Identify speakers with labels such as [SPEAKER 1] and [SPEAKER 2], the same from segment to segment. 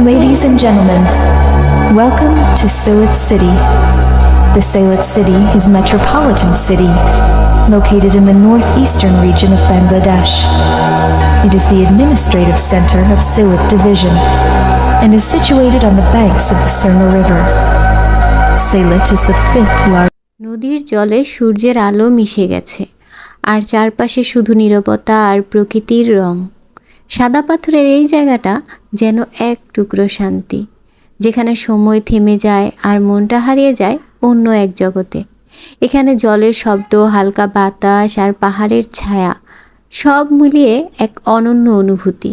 [SPEAKER 1] Ladies and gentlemen, welcome to Sylhet City. The Sylhet City is metropolitan city located in the northeastern region of Bangladesh. It is the administrative center of Sylhet Division and is situated on the banks of the Surma River. Sylhet is the fifth largest
[SPEAKER 2] নদীর জলে সূর্যের আলো মিশে গেছে আর চারপাশে শুধু নীরবতা আর প্রকৃতির রং সাদা পাথরের এই জায়গাটা যেন এক টুকরো শান্তি, যেখানে সময় থেমে যায় আর মনটা হারিয়ে যায় অন্য এক জগতে। এখানে জলের শব্দ, হালকা বাতাস আর পাহাড়ের ছায়া, সব মিলিয়ে এক অনন্য অনুভূতি।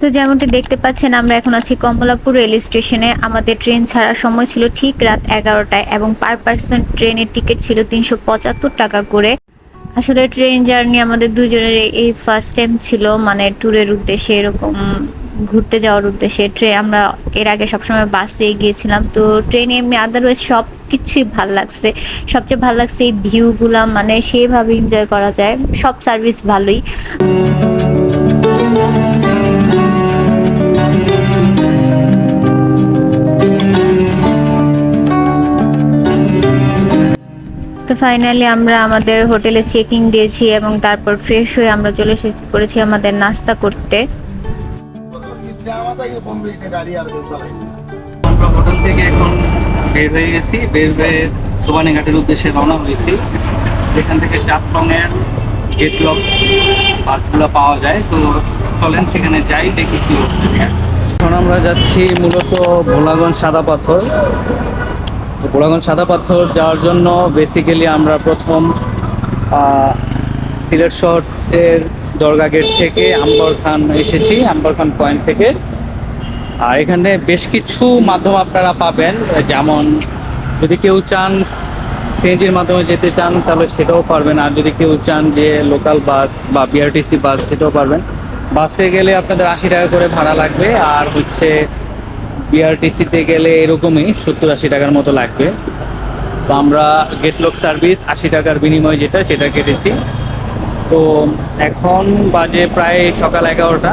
[SPEAKER 2] তো যেমনটি দেখতে পাচ্ছেন, আমরা এখন আছি কমলাপুর রেল স্টেশনে। আমাদের ট্রেন ছাড়ার সময় ছিল ঠিক রাত এগারোটায় এবং পার পার্সন ট্রেনের টিকিট ছিল তিনশো পঁচাত্তর টাকা করে। আসলে ট্রেন জার্নি আমাদের দুজনের এই ফার্স্ট টাইম ছিল মানে ট্যুরের উদ্দেশ্যে এরকম ঘুরতে যাওয়ার উদ্দেশ্যে ট্রেন আমরা এর আগে সবসময় বাসে গিয়েছিলাম। তো ট্রেনে এমনি আদারওয়াইজ সব কিছুই ভালো লাগছে। সবচেয়ে ভালো লাগছে এই ভিউগুলা মানে সেভাবে এনজয় করা যায়। সব সার্ভিস ভালোই। ফাইনালি আমরা আমাদের হোটেলে চেকিং দিয়েছি এবং তারপর ফ্রেশ হয়ে আমরা চলে এসে পড়েছি আমাদের নাস্তা করতে।
[SPEAKER 3] আমরা হোটেল থেকে এখন বের হয়ে গেছি, বের হয়ে সোবানি ঘাটের উদ্দেশ্যে রওনা হয়েছি। যেখান থেকে চাপলংয়ের গেট বাসগুলো পাওয়া যায়। তো চলেন সেখানে যাই, দেখি কি হচ্ছে এখন আমরা যাচ্ছি মূলত ভোলাগঞ্জ সাদা পাথর। তো ভোলাগঞ্জ সাদা পাথর যাওয়ার জন্য বেসিক্যালি আমরা প্রথম সিলেট শহরের দরগা গেট থেকে আম্বর খান এসেছি, আম্বর খান পয়েন্ট থেকে। আর এখানে বেশ কিছু মাধ্যম আপনারা পাবেন, যেমন যদি কেউ চান সিএনজির মাধ্যমে যেতে চান, তাহলে সেটাও পারবেন। আর যদি কেউ চান যে লোকাল বাস বা বিআরটিসি বাস সেটাও পারবেন। বাসে গেলে আপনাদের আশি টাকা করে ভাড়া লাগবে। আর হচ্ছে বিআরটিসিতে গেলে এরকমই সত্তর আশি টাকার মতো লাগবে। তো আমরা গেটলক সার্ভিস আশি টাকার বিনিময়ে যেটা সেটা কেটেছি। তো এখন বাজে প্রায় সকাল এগারোটা।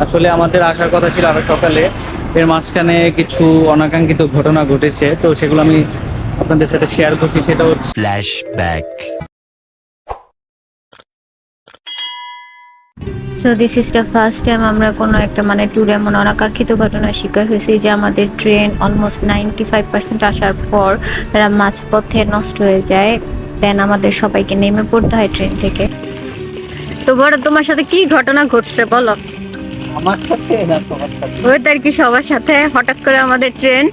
[SPEAKER 3] আসলে আমাদের আসার কথা ছিল আরও সকালে। এর মাঝখানে কিছু অনাকাঙ্ক্ষিত ঘটনা ঘটেছে। তো সেগুলো আমি আপনাদের সাথে শেয়ার করছি, সেটা হচ্ছে.
[SPEAKER 2] So this is the first time আমরা কোনো একটা মানে ট্যুর এমন অনাকাঙ্ক্ষিত ঘটনার শিকার হয়েছি যে আমাদের train almost ninety five percent আসার পর এরা মাঝপথে নষ্ট হয়ে যায়। দেন আমাদের সবাইকে নেমে পড়তে হয় ট্রেন থেকে। তো বড় তোমার সাথে কি ঘটনা ঘটছে বলো?
[SPEAKER 3] আমার সাথে না তোমার সাথে?
[SPEAKER 2] ওই তার কি সবার সাথে। হঠাৎ করে আমাদের ট্রেন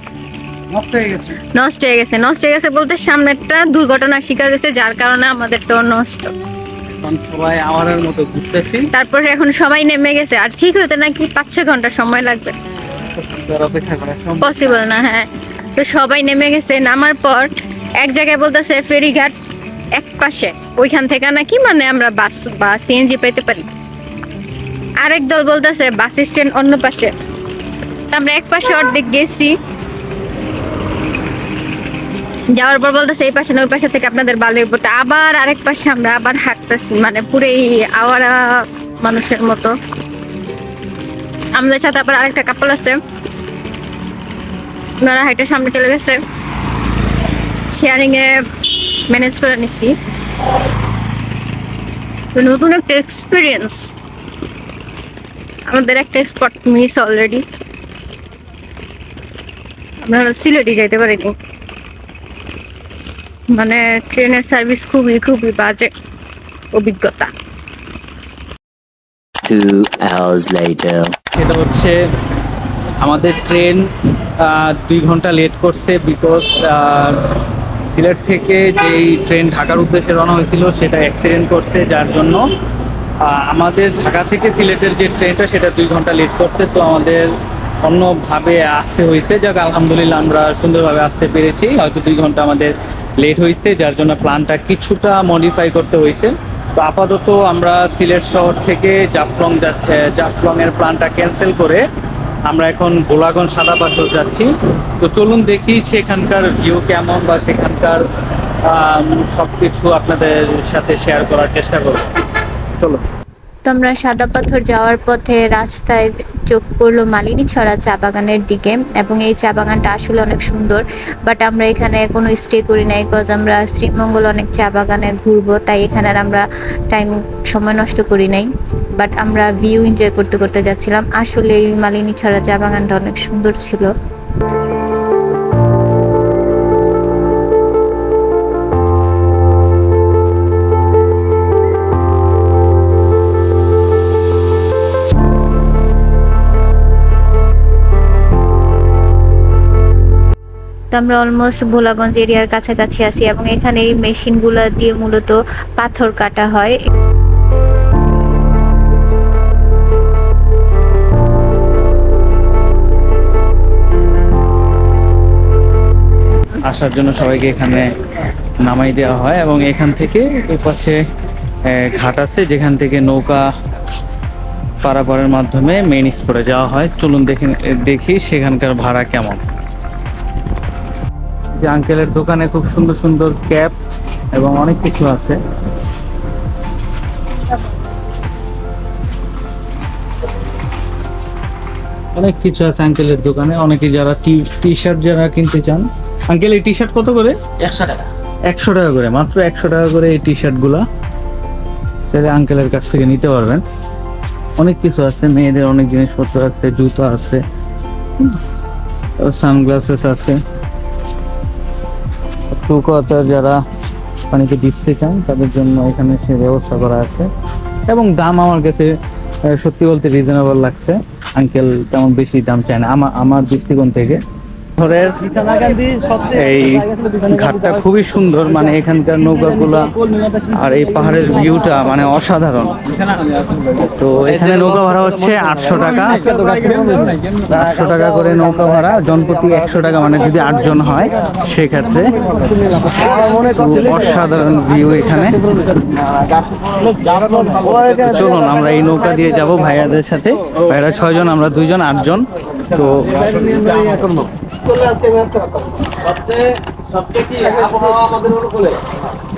[SPEAKER 3] নষ্ট হয়ে গেছে।
[SPEAKER 2] নষ্ট হয়ে গেছে বলতে সামনেরটা দুর্ঘটনার শিকার হয়েছে যার কারণে আমাদেরটাও নষ্ট।
[SPEAKER 3] এখন সবাই আমাদের মতো ঘুরতেছি।
[SPEAKER 2] তারপরে এখন সবাই নেমে গেছে। আর ঠিক হতে নাকি পাঁচ ছ ঘণ্টা সময় লাগবে।
[SPEAKER 3] অপেক্ষা করা
[SPEAKER 2] পসিবল না। হ্যাঁ। তো সবাই নেমে গেছে নামার পর এক জায়গায় বলতেছে ফেরিঘাট এক পাশে। ওইখান থেকে নাকি মানে আমরা বাস বা সিএনজি পেতে পারি। আরেক দল বলতেছে বাস স্ট্যান্ড অন্য পাশে। আমরা এক পাশে অর্ধেক গেছি। যাওয়ার পর বলতেছে, এই পাশে ওই পাশে থেকে আপনাদের ভালো হইবো আবার আরেক পাশে আমরা আবার হাঁটতেছি মানে পুরো এই আওয়ারা মানুষের মতো। আমাদের সাথে আবার আরেকটা কাপল আছে। ওনারা হাইটের সামনে চলে গেছে। শেয়ারিং এ ম্যানেজ করে নিছি। নতুন একটা এক্সপিরিয়েন্স আমাদের একটা স্পট মিস অলরেডি আমরা সিলেটি যাইতে পারিনি। মানে ট্রেনের সার্ভিস খুবই খুবই বাজে অভিজ্ঞতা।
[SPEAKER 4] Two hours later.
[SPEAKER 3] সেটা হচ্ছে আমাদের ট্রেন দুই ঘণ্টা লেট করছে বিকজ সিলেট থেকে যেই ট্রেন ঢাকার উদ্দেশ্যে রওনা হয়েছিল সেটা অ্যাক্সিডেন্ট করছে যার জন্য আমাদের ঢাকা থেকে সিলেটের যে ট্রেনটা সেটা দুই ঘণ্টা লেট করছে। তো আমাদের অন্যভাবে আসতে হয়েছে। যাক আলহামদুলিল্লাহ আমরা সুন্দরভাবে আসতে পেরেছি। হয়তো দুই ঘণ্টা আমাদের লেট হয়েছে, যার জন্য প্ল্যানটা কিছুটা মডিফাই করতে হয়েছে। তো আপাতত আমরা সিলেট শহর থেকে জাফলং যাচ্ছে জাফলং এর প্ল্যানটা ক্যান্সেল করে আমরা এখন গোলাগঞ্জ সাদা পাথর যাচ্ছি। তো চলুন দেখি সেখানকার ভিউ কেমন বা সেখানকার সব কিছু আপনাদের সাথে শেয়ার করার চেষ্টা করব। চলো
[SPEAKER 2] তো আমরা সাদা পাথর যাওয়ার পথে রাস্তায় চোখ পড়ল মালিনী ছড়া চা বাগানের দিকে এবং এই চা বাগানটা আসলে অনেক সুন্দর বাট আমরা এখানে কোনো স্টে করি নাই বিকজ আমরা শ্রীমঙ্গল অনেক চা বাগানে ঘুরবো, তাই এখানে আর আমরা টাইম সময় নষ্ট করি নাই বাট আমরা ভিউ এনজয় করতে করতে যাচ্ছিলাম। আসলে এই মালিনী ছড়া চা বাগানটা অনেক সুন্দর ছিল। তো আমরা অলমোস্ট ভোলাগঞ্জ এরিয়ার কাছাকাছি আছি এবং এখানে এই মেশিনগুলো দিয়ে মূলত পাথর কাটা হয়।
[SPEAKER 3] আসার জন্য সবাইকে এখানে নামাই দেওয়া হয় এবং এখান থেকে এ পাশে আহ, ঘাট আছে যেখান থেকে নৌকা পারাপারের মাধ্যমে মেন স্পটে যাওয়া হয়। চলুন দেখে দেখি সেখানকার ভাড়া কেমন। যে আঙ্কেলের দোকানে খুব সুন্দর সুন্দর ক্যাপ এবং অনেক কিছু আছে। অনেক কিছু আছে আঙ্কেলের দোকানে। অনেকে যারা টি টি শার্ট যারা কিনতে চান আঙ্কেল এই টি শার্ট কত করে?
[SPEAKER 5] একশো টাকা।
[SPEAKER 3] একশো টাকা করে মাত্র একশো টাকা করে এই টি শার্টগুলা সেটা আঙ্কেলের কাছ থেকে নিতে পারবেন। অনেক কিছু আছে মেয়েদের অনেক জিনিসপত্র আছে জুতো আছে। সানগ্লাসেস আছে। কথার যারা পানিতে ভিজতে চান, তাদের জন্য এখানে সে ব্যবস্থা করা আছে। এবং দাম আমার কাছে সত্যি বলতে রিজনেবল লাগছে। আঙ্কেল তেমন বেশি দাম চায় না। আমার আমার দৃষ্টিকোণ থেকে এই ঘাটটা খুবই সুন্দর মানে এখানকার নৌকাগুলা আর এই পাহাড়ের ভিউটা মানে অসাধারণ। তো এখানে নৌকা ভাড়া হচ্ছে আটশো টাকা। আটশো টাকা করে নৌকা ভাড়া, জনপ্রতি একশো টাকা মানে যদি আটজন হয়, সেক্ষেত্রে অসাধারণ ভিউ এখানে। চলুন, আমরা এই নৌকা দিয়ে যাব ভাইয়াদের সাথে। ভাইয়ারা ছয়জন, আমরা দুইজন, আটজন। তো
[SPEAKER 5] সবচেয়ে সবচেয়ে কি আবহাওয়া আমাদের অনুকূলে?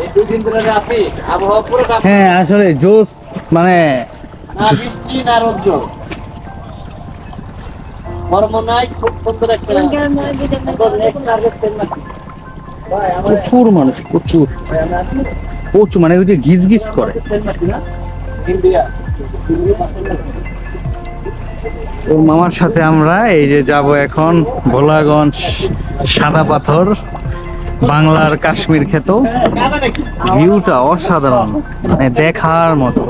[SPEAKER 5] এই দুই দিন ধরে আছি আবহাওয়া পুরো
[SPEAKER 3] হ্যাঁ আসলে জোস মানে প্রচুর মানুষ প্রচুর। প্রচুর মানে ওই যে ঘিস ঘিস করে
[SPEAKER 5] ইন্ডিয়া।
[SPEAKER 3] ওর মামার সাথে আমরা এই যে যাব এখন ভোলাগঞ্জ সাদা পাথর, বাংলার কাশ্মীর খেত ভিউটা অসাধারণ মানে দেখার মতো।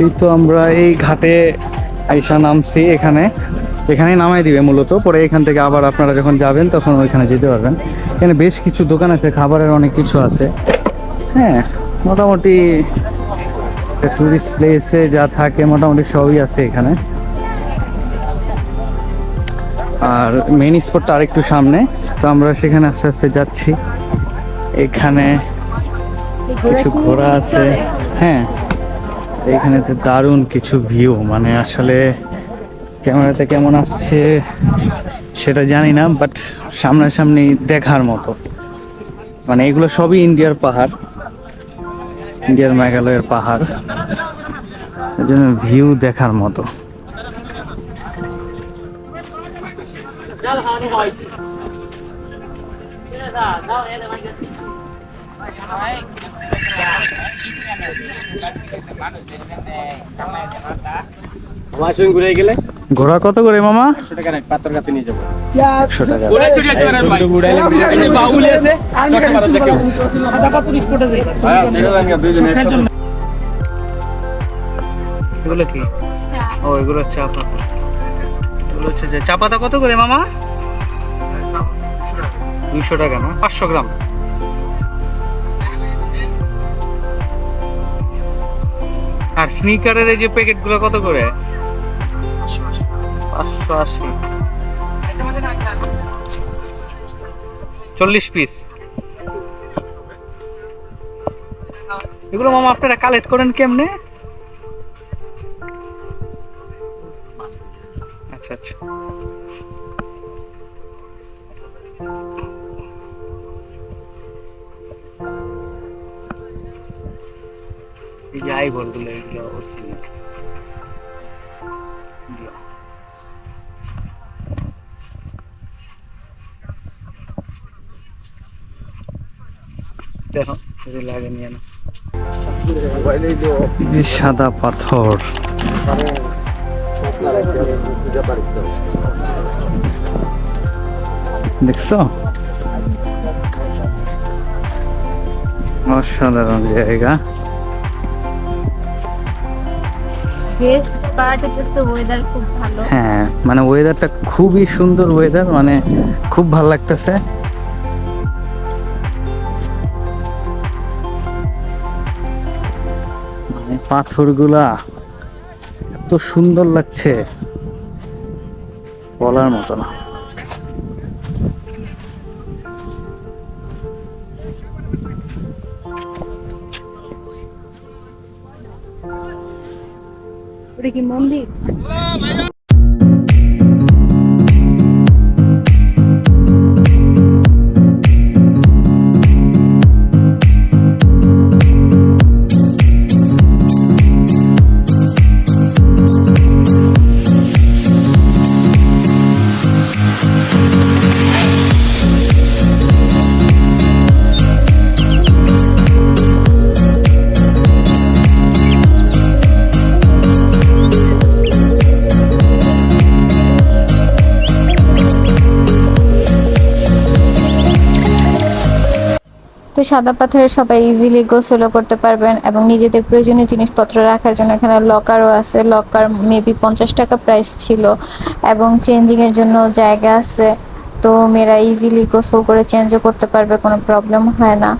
[SPEAKER 3] এই তো আমরা এই ঘাটে আইসা নামছি এখানে। এখানে নামাই দিবে মূলত পরে এখান থেকে আবার আপনারা যখন যাবেন তখন ওইখানে যেতে পারবেন। এখানে বেশ কিছু দোকান আছে খাবারের অনেক কিছু আছে। হ্যাঁ মোটামুটি টুরিস্ট প্লেসে যা থাকে মোটামুটি সবই আছে এখানে। আর মেইন স্পটটা আরেকটু সামনে তো আমরা সেখানে আস্তে আস্তে যাচ্ছি। এখানে কিছু ঘোরা আছে। হ্যাঁ এখানে তো দারুণ কিছু ভিউ মানে আসলে ক্যামেরাতে কেমন আসছে সেটা জানি না বাট সামনাসামনি দেখার মতো। মানে এগুলো সবই ইন্ডিয়ার পাহাড়, ইন্ডিয়ার মেঘালয়ের পাহাড়। এর জন্য ভিউ দেখার মতো।
[SPEAKER 5] আমার সঙ্গে ঘুরে গেলে?
[SPEAKER 3] ঘোড়া কত করে মামা?
[SPEAKER 5] একশো টাকা নাই পাত্র কাছে নিয়ে যাব।
[SPEAKER 3] একশো টাকা।
[SPEAKER 5] বাউলি আছে
[SPEAKER 3] এগুলো কি? ও এগুলো চা পাতা এগুলো হচ্ছে যে চা পাতা কত করে মামা? দুইশো টাকা না? পাঁচশো গ্রাম। আর স্নিকারের এই যে প্যাকেটগুলো কত করে? পাঁচশো আশি। চল্লিশ পিস এগুলো মামা, আপনারা কালেক্ট করেন কেমনে? আচ্ছা আচ্ছা। বলগুলো এগুলো যে সাদা পাথর। দেখছ? অসাধারণ জায়গা।
[SPEAKER 2] খুব ভালো।
[SPEAKER 3] হ্যাঁ মানে ওয়েদারটা খুবই সুন্দর ওয়েদার মানে খুব ভালো লাগতেছে। মানে পাথরগুলা এত সুন্দর লাগছে, বলার মতো না।
[SPEAKER 2] ওটা কি তো সাদা পাথরে সবাই ইজিলি গোসলও করতে পারবেন এবং নিজেদের প্রয়োজনীয় জিনিসপত্র রাখার জন্য এখানে লকারও আছে। লকার মেবি পঞ্চাশ টাকা প্রাইস ছিল এবং চেঞ্জিংয়ের জন্য জায়গা আছে। তো মেয়েরা ইজিলি গোসল করে চেঞ্জও করতে পারবে, কোনো প্রবলেম হয় না।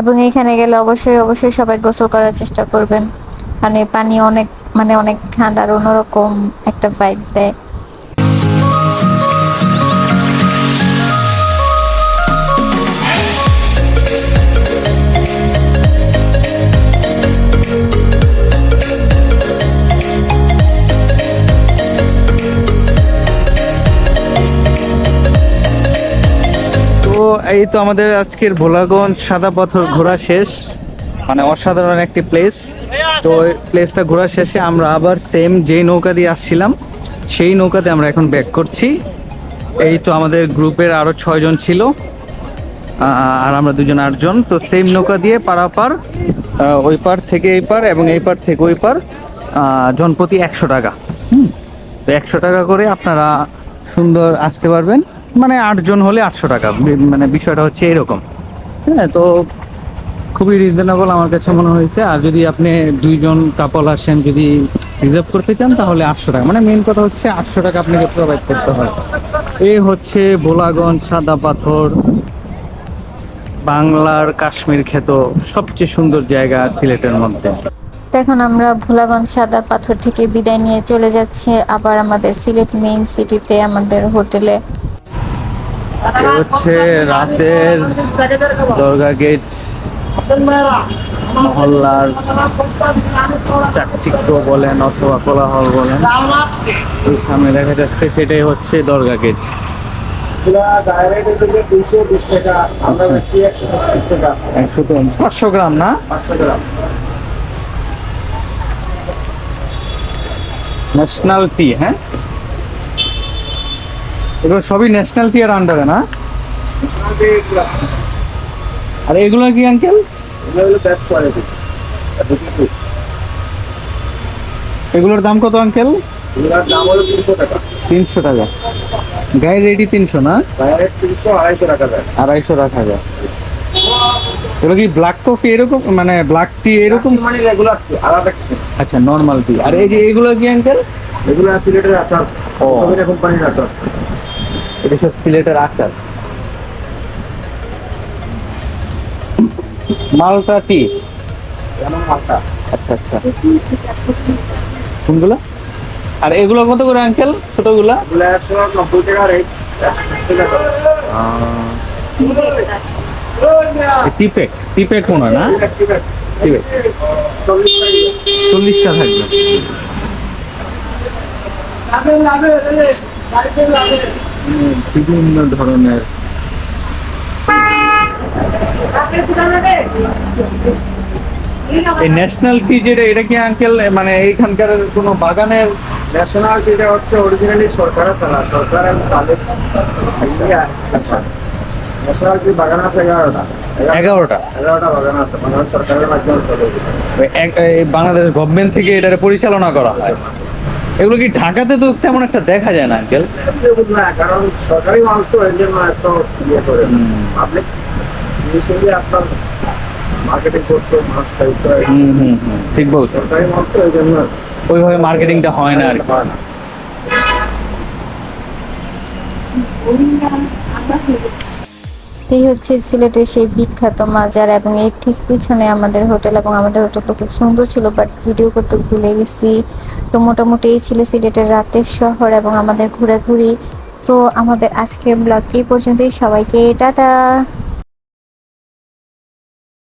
[SPEAKER 2] এবং এখানে গেলে অবশ্যই অবশ্যই সবাই গোসল করার চেষ্টা করবেন। এই পানি অনেক মানে অনেক ঠান্ডা আর অন্যরকম একটা ভাইব দেয়।
[SPEAKER 3] এই তো আমাদের আজকের ভোলাগঞ্জ সাদা পাথর ঘোরা শেষ। মানে অসাধারণ একটি প্লেস তো প্লেসটা ঘোরা শেষে আমরা আবার সেম যেই নৌকা দিয়ে আসছিলাম, সেই নৌকাতে আমরা এখন ব্যাক করছি। এই তো আমাদের গ্রুপের আরও ছয়জন ছিল আর আমরা দুজন আটজন। তো সেম নৌকা দিয়ে পারাপার ওই পার থেকে এই পার এবং এই পার থেকে ওই পার জনপ্রতি একশো টাকা। তো একশো টাকা করে আপনারা সুন্দর আসতে পারবেন। মানে আটজন হলে আটশো টাকা। মানে বিষয়টা হচ্ছে এরকম। হ্যাঁ তো খুবই রিজনেবল আমার কাছে মনে হয়েছে। আর যদি আপনি দুইজন কাপল আসেন, যদি রিজার্ভ করতে চান, তাহলে আটশো টাকা। মানে মেন কথা হচ্ছে আটশো টাকা আপনাকে প্রোভাইড করতে হয়। এই হচ্ছে ভোলাগঞ্জ সাদা পাথর, বাংলার কাশ্মীর খ্যাত সবচেয়ে সুন্দর জায়গা সিলেটের মধ্যে।
[SPEAKER 2] এখন আমরা ভোলাগঞ্জ সাদা পাথর থেকে বিদায় নিয়ে চলে যাচ্ছি। আবার আমাদের সিলেট মেইন সিটিতে আমাদের হোটেলে
[SPEAKER 3] এ হচ্ছে রাতের দরগা গেট, মহল্লার চাকচিক্য বলেন অথবা কোলাহল বলেন। সামনে দেখা যাচ্ছে সেটাই হচ্ছে দরগা গেট। পাঁচশো গ্রাম না? ন্যাশনাল টি হ্যাঁ? এগুলো সবই ন্যাশনাল টিয়ার আন্ডারে না? আর এগুলো কি আঙ্কেল এগুলোর দাম কত আঙ্কেল তিনশো টাকা। গায়ে রেডি তিনশো না? আড়াইশো রাখা যায়। এগুলো কি ব্ল্যাক কফি এরকম মানে ব্ল্যাক টি এরকম?
[SPEAKER 5] মানে রেগুলার আলাদা
[SPEAKER 3] আচ্ছা নর্মাল টি আর এই যে এগুলো কি আঙ্কেল
[SPEAKER 5] এগুলো সিলেটের আচার।
[SPEAKER 3] ও।
[SPEAKER 5] কোম্পানির আচার।
[SPEAKER 3] এটা সব সিলেটের আচার। মালটা টি
[SPEAKER 5] মালটা।
[SPEAKER 3] আচ্ছা আচ্ছা। কোনগুলো? আর এগুলো কত করে আঙ্কেল ছোটগুলা? টিপেক টিপেক মনে হয় না? টিপেক চল্লিশটা থাকবে। বিভিন্ন ধরনের এই ন্যাশনাল টি যেটা এটা কি আঙ্কেল মানে এইখানকার কোনো বাগানের
[SPEAKER 6] ন্যাশনাল যেটা হচ্ছে অরিজিনালি সরকারের চালা সরকারের আচ্ছা ন্যাশনাল যে বাগান আছে এগারোটা?
[SPEAKER 3] এগারোটা।
[SPEAKER 6] এগারোটা বাগান আছে মানে সরকারের মাধ্যমে
[SPEAKER 3] বাংলাদেশ গভর্নমেন্ট থেকে এটা পরিচালনা করা হয়। এগুলো কি ঢাকাতে তো তেমন একটা দেখা যায় না আঙ্কেল?
[SPEAKER 6] না কারণ সরকারি মাল তো এর জন্য এত ইয়ে করে। পাবলিক জিনিসেরই আপনার মার্কেটিং করতে মানুষ
[SPEAKER 3] হুম হুম ঠিক বলছো
[SPEAKER 6] সরকারি মাল তো জন্য
[SPEAKER 3] ওইভাবে মার্কেটিংটা হয় না আর কি।
[SPEAKER 6] হয় না।
[SPEAKER 2] এই হচ্ছে সিলেটের সেই বিখ্যাত মাজার এবং এর ঠিক পিছনে আমাদের হোটেল এবং আমাদের হোটেলটা খুব সুন্দর ছিল বাট ভিডিও করতে ভুলে গেছি। তো মোটামুটি এই ছিল সিলেটের রাতের শহর এবং আমাদের ঘোরাঘুরি। তো আমাদের আজকের ব্লগ এই পর্যন্তই। সবাইকে টাটা!